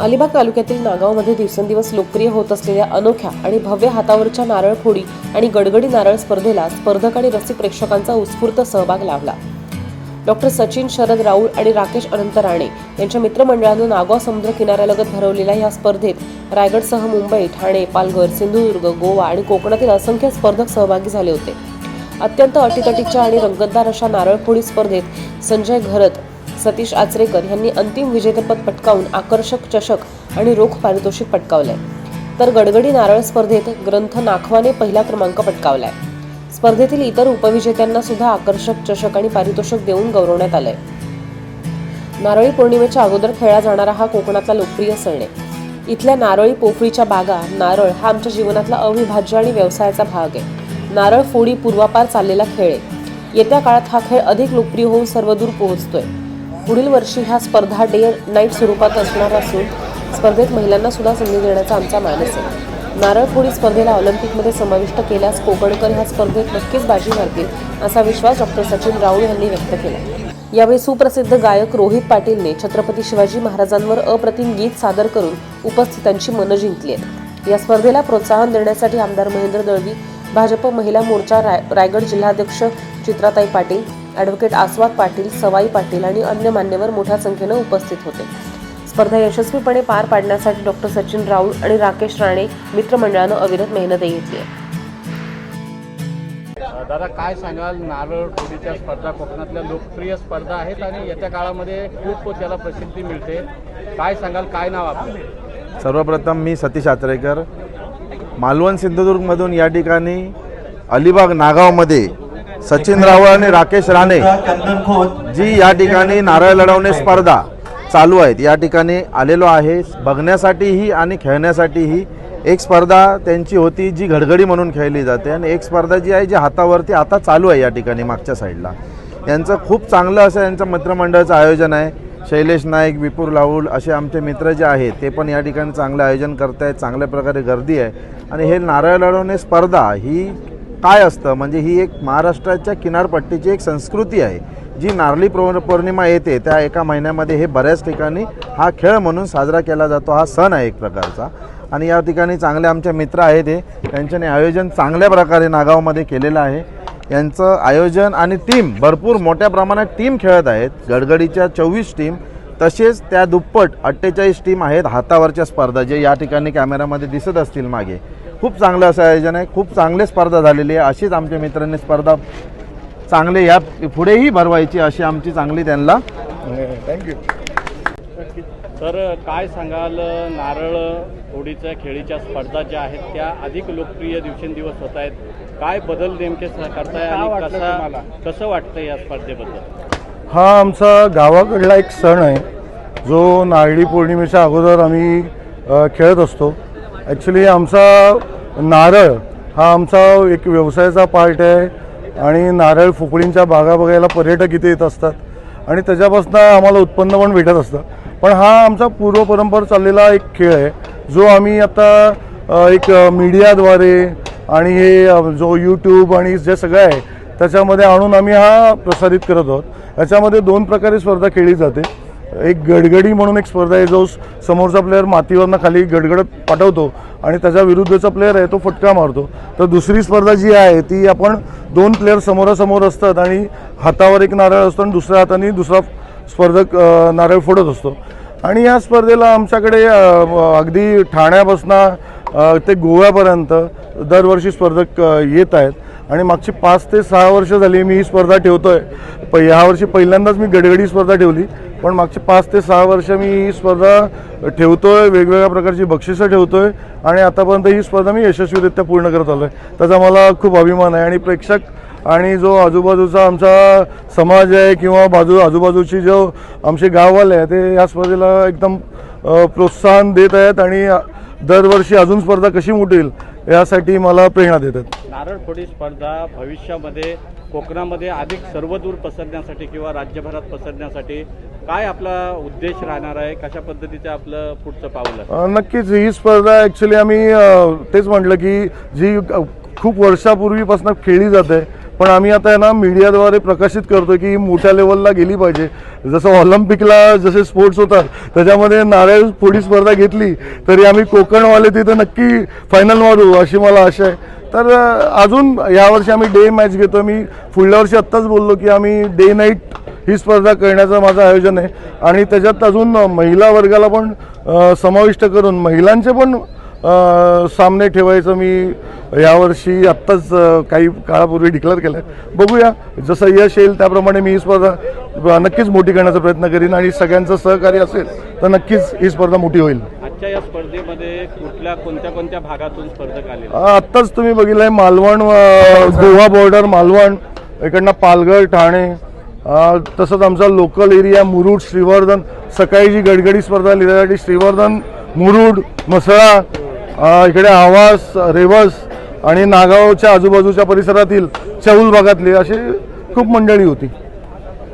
अलिबाग तालुक्यातील नागावमध्ये दिवसेंदिवस लोकप्रिय होत असलेल्या अनोख्या आणि भव्य हातावरच्या नारळ फोडी आणि गडगडी नारळ स्पर्धेला स्पर्धक आणि रसिक प्रेक्षकांचा उत्स्फूर्त सहभाग लाभला. डॉक्टर सचिन शरद राऊळ आणि राकेश अनंत राणे यांच्या मित्रमंडळानं नागाव समुद्र किनाऱ्यालगत भरवलेल्या या स्पर्धेत रायगडसह मुंबई ठाणे पालघर सिंधुदुर्ग गोवा आणि कोकणातील असंख्य स्पर्धक सहभागी झाले होते. अत्यंत अटीतटीच्या आणि रंगतदार अशा नारळफोडी स्पर्धेत संजय घरत सतीश आचरेकर यांनी अंतिम विजेतेपद पटकावून आकर्षक चषक आणि रोख पारितोषिक पटकावलंय. तर गडगडी नारळ स्पर्धेत ग्रंथ नाखवाने पहिला क्रमांक पटकावलाय. स्पर्धेतील इतर उपविजेत्यांना सुद्धा आकर्षक चषक आणि पारितोषिक देऊन गौरवण्यात आलंय. नारळी पौर्णिमेच्या अगोदर खेळला जाणारा हा कोकणातला लोकप्रिय सण आहे. इथल्या नारळी पोफळीच्या बागा नारळ हा आमच्या जीवनातला अविभाज्य आणि व्यवसायाचा भाग आहे. नारळ फोडी पूर्वापार चाललेला खेळ आहे. येत्या काळात हा खेळ अधिक लोकप्रिय होऊन सर्वदूर पोहोचतोय. पुढील वर्षी ह्या स्पर्धा डे नाईट स्वरूपात असणार असून स्पर्धेत महिलांना सुद्धा संधी देण्याचा आमचा मानस आहे. नारळ फोडी स्पर्धेला ऑलिम्पिकमध्ये समाविष्ट केल्यास कोकणकर ह्या स्पर्धेत नक्कीच बाजी मारतील असा विश्वास डॉक्टर सचिन राऊळ यांनी व्यक्त केला. यावेळी सुप्रसिद्ध गायक रोहित पाटीलने छत्रपती शिवाजी महाराजांवर अप्रतिम गीत सादर करून उपस्थितांची मनं जिंकली आहेत. या स्पर्धेला प्रोत्साहन देण्यासाठी आमदार महेंद्र दळवी भाजप महिला मोर्चा राय रायगड जिल्हाध्यक्ष चित्राताई पाटील ॲडव्होकेट आस्वाद पाटील सवाई पाटील आणि अन्य मान्यवर मोठ्या संख्येनं उपस्थित होते. स्पर्धा यशस्वीपणे पार पाडण्यासाठी डॉक्टर सचिन राऊळ आणि राकेश राणे मित्रमंडळानं अविरत मेहनतही घेतली आहे. दादा काय सांगाल? नारळ फोडीच्या स्पर्धा कोकणातल्या लोकप्रिय स्पर्धा आहेत आणि येत्या काळामध्ये खूप त्याला प्रसिद्धी मिळते. काय सांगाल? काय नाव आपलं? सर्वप्रथम मी सतीश आचरेकर. मालवण सिंधुदुर्गमधून या ठिकाणी अलिबाग नागावमध्ये सचिन रावळ आणि राकेश राणे जी या ठिकाणी नारळ लढवणे स्पर्धा चालू आहेत. या ठिकाणी आलेलो आहे. बघण्यासाठीही आणि खेळण्यासाठीही एक स्पर्धा त्यांची होती जी घडघडी म्हणून खेळली जाते. आणि एक स्पर्धा जी आहे जी हातावरती आता चालू आहे या ठिकाणी मागच्या साईडला. यांचं खूप चांगलं असं यांचं मित्रमंडळाचं आयोजन आहे. शैलेश नाईक विपुर लाऊल असे आमचे मित्र जे आहेत ते पण या ठिकाणी चांगलं आयोजन करत आहेत चांगल्या प्रकारे गर्दी आहे. आणि हे नारळ लढवणे स्पर्धा ही काय असतं? म्हणजे ही एक महाराष्ट्राच्या किनारपट्टीची एक संस्कृती आहे. जी नारळी पौ पौर्णिमा येते त्या एका महिन्यामध्ये हे बऱ्याच ठिकाणी हा खेळ म्हणून साजरा केला जातो. हा सण आहे एक प्रकारचा. आणि या ठिकाणी चांगले आमचे मित्र आहेत हे. त्यांच्याने आयोजन चांगल्या प्रकारे नागावमध्ये केलेलं आहे. यांचं आयोजन आणि टीम भरपूर मोठ्या प्रमाणात टीम खेळत आहेत. गडगडीच्या चोवीस टीम तसेच त्या दुप्पट अठ्ठेचाळीस टीम आहेत हातावरच्या स्पर्धा जे या ठिकाणी कॅमेरामध्ये दिसत असतील मागे. खूप चांगलं असं आयोजन आहे. खूप चांगली स्पर्धा झालेली आहे. अशीच आमच्या मित्रांनी स्पर्धा चांगले या पुढेही भरवायची अशी आमची चांगली त्यांना थँक्यू तर काय सांगाल नारळ फोडीच्या खेळीच्या स्पर्धा ज्या आहेत त्या अधिक लोकप्रिय दिवसेंदिवस होत आहेत. काय बदल नेमके करताय आणि कसा कसं वाटतं या स्पर्धेबद्दल? हा आमचा गावाकडला एक सण आहे. जो नारळी पौर्णिमेच्या अगोदर आम्ही खेळत असतो. ॲक्च्युली आमचा नारळ हा आमचा एक व्यवसायाचा पार्ट आहे आणि नारळ फुकळींच्या बागा बघायला पर्यटक इथे येत असतात. आणि त्याच्यापासून आम्हाला उत्पन्न पण भेटत असतं. पण हा आमचा पूर्वपरंपर चाललेला एक खेळ आहे. जो आम्ही आता एक मीडियाद्वारे आणि हे जो यूट्यूब आणि जे सगळं आहे त्याच्यामध्ये आणून आम्ही हा प्रसारित करत आहोत. याच्यामध्ये दोन प्रकारे स्पर्धा खेळली जाते. एक गडगडी म्हणून एक स्पर्धा आहे जो समोरचा प्लेअर मातीवरनं खाली गडगडत पाठवतो आणि त्याच्या विरुद्धचा प्लेअर आहे तो फटका मारतो. तर दुसरी स्पर्धा जी आहे ती आपण दोन प्लेअर समोरासमोर असतात आणि हातावर एक नारळ असतो आणि दुसऱ्या हाताने दुसरा स्पर्धक नारळ फोडत असतो. आणि या स्पर्धेला आमच्याकडे अगदी ठाण्यापासून ते गोव्यापर्यंत दरवर्षी स्पर्धक येत आहेत. आणि मागची पाच ते सहा वर्ष झाली मी ही स्पर्धा ठेवतोय. प ह्यावर्षी पहिल्यांदाच मी गडगडी स्पर्धा ठेवली. पण मागची पाच ते सहा वर्ष मी ही स्पर्धा ठेवतोय वेगवेगळ्या प्रकारची बक्षिसं ठेवतोय आणि आतापर्यंत ही स्पर्धा मी यशस्वीरित्या पूर्ण करत आलो आहे त्याचा मला खूप अभिमान आहे आणि प्रेक्षक आणि जो आजूबाजूचा आमचा समाज आहे किंवा बाजू आजूबाजूची जो आमचे गाववाले आहे ते या स्पर्धेला एकदम प्रोत्साहन देत आहेत आणि दरवर्षी अजून स्पर्धा कशी मोठील यासाठी मला प्रेरणा देतात. नारळ फोडी स्पर्धा भविष्यामध्ये कोकणामध्ये अधिक सर्वदूर पसरण्यासाठी किंवा राज्यभरात पसरण्यासाठी काय आपला उद्देश राहणार आहे? कशा पद्धतीचं आपलं पुढचं पाऊल आहे? अ, नक्कीच ही स्पर्धा ॲक्च्युली आम्ही अ, तेच म्हटलं की जी खूप वर्षापूर्वीपासून खेळली जाते. पण आम्ही आता आहे ना मीडियाद्वारे प्रकाशित करतो की मोठ्या लेवलला गेली पाहिजे. जसं ऑलिम्पिकला जसे स्पोर्ट्स होतात त्याच्यामध्ये नारळ फोडी स्पर्धा घेतली तरी आम्ही कोकणवाले तिथं नक्की फायनल मारू अशी मला आशा आहे. तर अजून यावर्षी आम्ही डे मॅच घेतो मी पुढल्या वर्षी आत्ताच बोललो की आम्ही डे नाईट ही स्पर्धा करण्याचं माझं आयोजन आहे. आणि त्याच्यात अजून महिला वर्गाला पण समाविष्ट करून महिलांचे पण सामने ठेवायचं मी यावर्षी आत्ताच काही काळापूर्वी डिक्लेअर केलं आहे बघूया जसं यश येईल त्याप्रमाणे मी ही स्पर्धा नक्कीच मोठी करण्याचा प्रयत्न करीन आणि सगळ्यांचं सहकार्य असेल तर नक्कीच ही स्पर्धा मोठी होईल. आजच्या या स्पर्धेमध्ये कुठल्या कोणत्या कोणत्या भागातून स्पर्धक आले? आत्ताच तुम्ही बघितलंय मालवण अ, गोवा बॉर्डर मालवण इकडनं पालघर ठाणे तसंच आमचा लोकल एरिया मुरुड श्रीवर्धन सकाळी जी गडगडी स्पर्धा झाली त्यासाठी श्रीवर्धन मुरुड म्हसळा अ, इकडे आवास रेवस आणि नागावच्या आजूबाजूच्या परिसरातील चौल भागातली अशी खूप मंडळी होती.